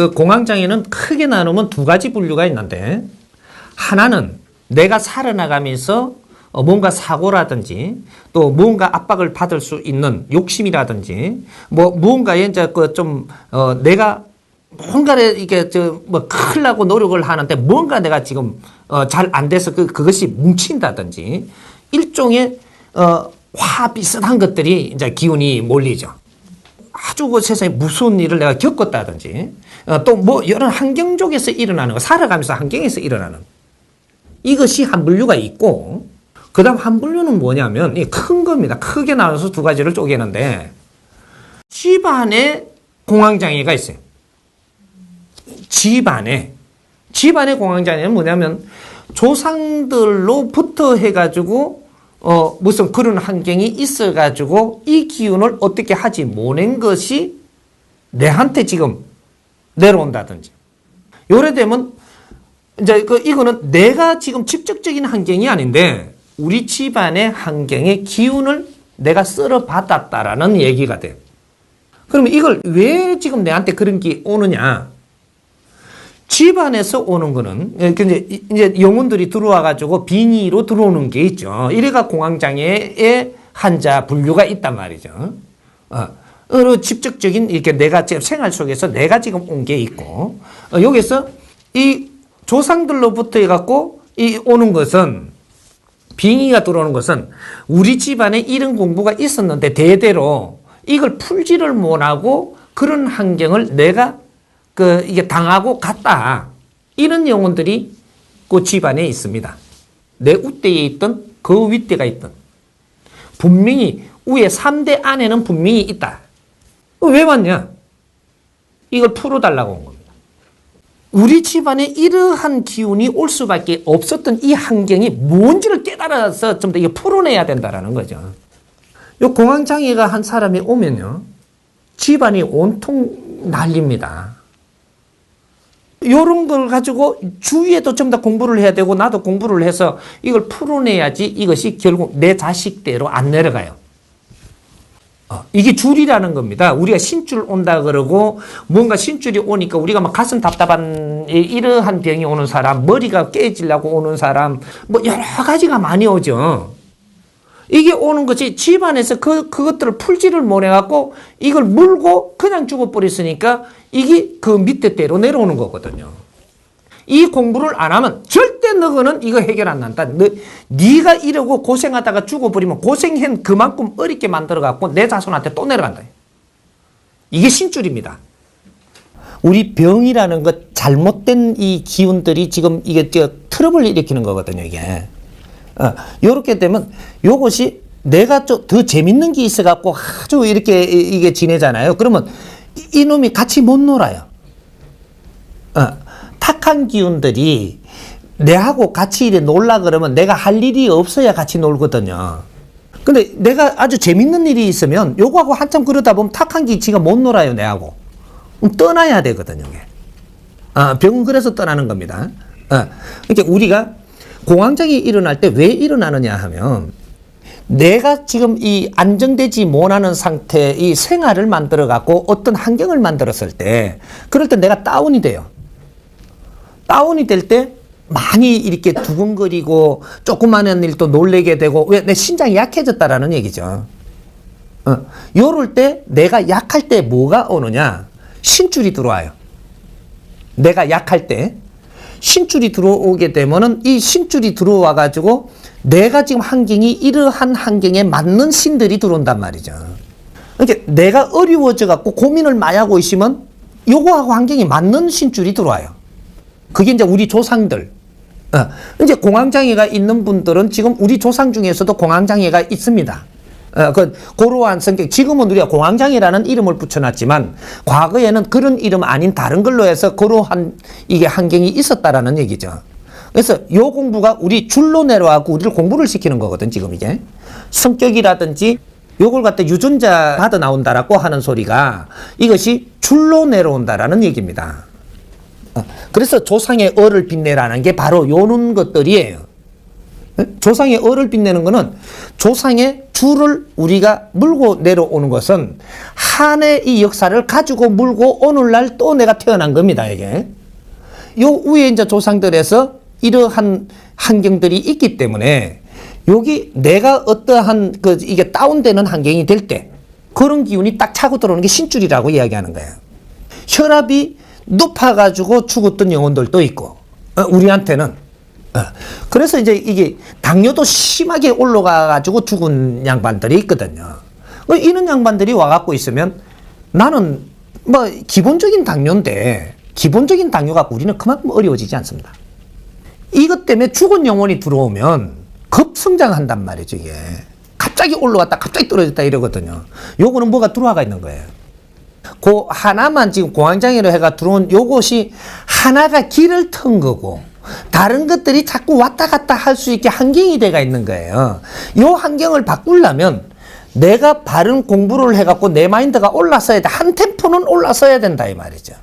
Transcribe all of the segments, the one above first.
그 공황장애는 크게 나누면 두 가지 분류가 있는데 하나는 내가 살아나가면서 어, 뭔가 사고라든지 또 무언가 압박을 받을 수 있는 욕심이라든지 뭐 무언가에 이제 그좀 어, 내가 뭔가를 이게 저뭐 나고 노력을 하는데 뭔가 내가 지금 어, 잘 안 돼서 그 그것이 뭉친다든지 일종의 어, 화 비슷한 것들이 이제 기운이 몰리죠. 아주 그 세상에 무서운 일을 내가 겪었다든지 어, 또뭐 여러 환경 속에서 일어나는 거 살아가면서 환경에서 일어나는 이것이 한 분류가 있고 그 다음 한 분류는 뭐냐면 이큰 겁니다. 크게 나눠서 두 가지를 쪼개는데 집안에 공황장애가 있어요. 집안에 집안의 공황장애는 뭐냐면 조상들로부터 해가지고 어 무슨 그런 환경이 있어가지고 이 기운을 어떻게 하지 못한 것이 내한테 지금 내려온다든지 요래 되면 이제 그 이거는 내가 지금 직접적인 환경이 아닌데 우리 집안의 환경의 기운을 내가 쓸어 받았다라는 얘기가 돼요. 그러면 이걸 왜 지금 내한테 그런 게 오느냐? 집안에서 오는 거는 예, 그 이제 이제 영혼들이 들어와 가지고 빙의로 들어오는 게 있죠. 이래가 공황장애의 환자 분류가 있단 말이죠. 어. 어느 직접적인 이렇게 내가 지금 생활 속에서 내가 지금 온 게 있고 어, 여기서 이 조상들로부터 해갖고 이 오는 것은 빙의가 들어오는 것은 우리 집안에 이런 공부가 있었는데 대대로 이걸 풀지를 못하고 그런 환경을 내가 그 이게 당하고 갔다 이런 영혼들이 그 집안에 있습니다. 내 우대에 있던 그 윗대가 있던 분명히 위에 3대 안에는 분명히 있다. 왜 왔냐? 이걸 풀어달라고 온 겁니다. 우리 집안에 이러한 기운이 올 수밖에 없었던 이 환경이 뭔지를 깨달아서 좀 더 이게 풀어내야 된다라는 거죠. 요 공황장애가 한 사람이 오면요. 집안이 온통 난립니다. 요런 걸 가지고 주위에도 좀 더 공부를 해야 되고 나도 공부를 해서 이걸 풀어내야지 이것이 결국 내 자식대로 안 내려가요. 어, 이게 줄이라는 겁니다. 우리가 신줄 온다 그러고 뭔가 신줄이 오니까 우리가 막 가슴 답답한 이- 이러한 병이 오는 사람, 머리가 깨지려고 오는 사람, 뭐 여러 가지가 많이 오죠. 이게 오는 것이 집안에서 그, 그것들을 풀지를 못해갖고 이걸 물고 그냥 죽어버렸으니까 이게 그 밑에 대로 내려오는 거거든요. 이 공부를 안 하면 절대 너거는 이거 해결 안 난다. 너, 네가 이러고 고생하다가 죽어버리면 고생한 그만큼 어렵게 만들어갖고 내 자손한테 또 내려간다. 이게 신줄입니다. 우리 병이라는 것 잘못된 이 기운들이 지금 이게 저 트러블 일으키는 거거든요, 이게. 어, 요렇게 되면 요것이 내가 좀 더 재밌는 게 있어갖고 아주 이렇게 이- 이게 지내잖아요. 그러면 이- 이놈이 같이 못 놀아요. 어, 탁한 기운들이 내하고 같이 이래 놀라 그러면 내가 할 일이 없어야 같이 놀거든요. 근데 내가 아주 재밌는 일이 있으면 요거하고 한참 그러다 보면 탁한 기치가 못 놀아요, 내하고. 떠나야 되거든요, 이게. 아, 병은 그래서 떠나는 겁니다. 아, 그러니까 우리가 공황장애 일어날 때 왜 일어나느냐 하면 내가 지금 이 안정되지 못하는 상태, 이 생활을 만들어 갖고 어떤 환경을 만들었을 때, 그럴 때 내가 다운이 돼요. 다운이 될 때 많이 이렇게 두근거리고 조그마한 일도 놀래게 되고 왜 내 신장이 약해졌다라는 얘기죠. 어, 요럴 때 내가 약할 때 뭐가 오느냐? 신줄이 들어와요. 내가 약할 때 신줄이 들어오게 되면은 이 신줄이 들어와 가지고 내가 지금 환경이 이러한 환경에 맞는 신들이 들어온단 말이죠. 그러니까 내가 어려워져 갖고 고민을 많이 하고 있으면 요거하고 환경이 맞는 신줄이 들어와요. 그게 이제 우리 조상들. 어, 이제 공황장애가 있는 분들은 지금 우리 조상 중에서도 공황장애가 있습니다. 어, 그 고루한 성격. 지금은 우리가 공황장애라는 이름을 붙여놨지만 과거에는 그런 이름 아닌 다른 걸로 해서 고루한 이게 환경이 있었다라는 얘기죠. 그래서 요 공부가 우리 줄로 내려와고 우리를 공부를 시키는 거거든 지금 이게 성격이라든지 요걸 갖다 유전자 받아 나온다라고 하는 소리가 이것이 줄로 내려온다라는 얘기입니다. 어, 그래서 조상의 얼을 빛내라는 게 바로 요런 것들이에요. 조상의 얼을 빛내는 거는 조상의 줄을 우리가 물고 내려오는 것은 한 해 이 역사를 가지고 물고 오늘날 또 내가 태어난 겁니다, 이게. 요 위에 이제 조상들에서 이러한 환경들이 있기 때문에 여기 내가 어떠한 그 이게 다운되는 환경이 될 때 그런 기운이 딱 차고 들어오는 게 신줄이라고 이야기하는 거예요. 혈압이 높아가지고 죽었던 영혼들도 있고 어, 우리한테는 어, 그래서 이제 이게 당뇨도 심하게 올라가가지고 죽은 양반들이 있거든요. 어, 이런 양반들이 와갖고 있으면 나는 뭐 기본적인 당뇨인데 기본적인 당뇨 갖고 우리는 그만큼 어려워지지 않습니다. 이것 때문에 죽은 영혼이 들어오면 급성장한단 말이죠, 이게. 갑자기 올라왔다, 갑자기 떨어졌다 이러거든요. 요거는 뭐가 들어와가 있는 거예요. 그 하나만 지금 공황장애로 해가 들어온 요것이 하나가 길을 튼 거고 다른 것들이 자꾸 왔다 갔다 할 수 있게 환경이 돼가 있는 거예요. 요 환경을 바꾸려면 내가 바른 공부를 해갖고 내 마인드가 올라서야 돼. 한 템포는 올라서야 된다 이 말이죠.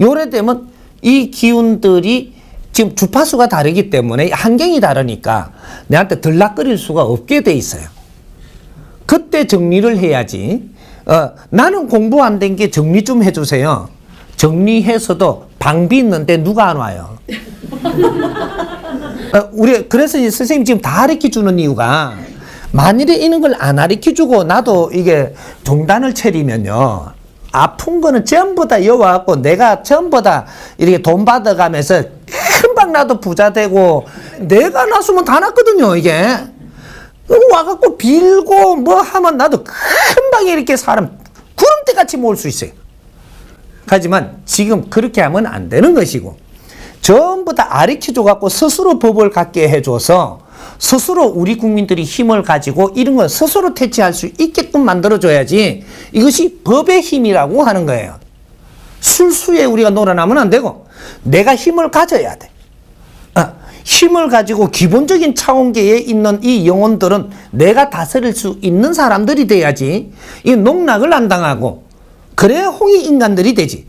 요래 되면 이 기운들이 지금 주파수가 다르기 때문에 환경이 다르니까 내한테 들락거릴 수가 없게 돼 있어요. 그때 정리를 해야지. 어, 나는 공부 안 된 게 정리 좀 해주세요. 정리해서도 방비 있는데 누가 안 와요? 어, 우리 그래서 선생님 지금 다 가르쳐 주는 이유가 만일에 이런 걸 안 가르쳐 주고 나도 이게 종단을 차리면요. 아픈 거는 전부 다 여와갖고 내가 전부 다 이렇게 돈 받아가면서 금방 나도 부자 되고 내가 났으면 다 났거든요, 이게. 그거 와갖고 빌고 뭐 하면 나도 금방 이렇게 사람 구름대 같이 모을 수 있어요. 하지만 지금 그렇게 하면 안 되는 것이고 전부 다 아리키줘 갖고 스스로 법을 갖게 해줘서 스스로 우리 국민들이 힘을 가지고 이런 걸 스스로 퇴치할 수 있게끔 만들어줘야지 이것이 법의 힘이라고 하는 거예요. 술수에 우리가 놀아나면 안 되고 내가 힘을 가져야 돼. 아, 힘을 가지고 기본적인 차원계에 있는 이 영혼들은 내가 다스릴 수 있는 사람들이 돼야지 이 농락을 안 당하고 그래야 홍익 인간들이 되지.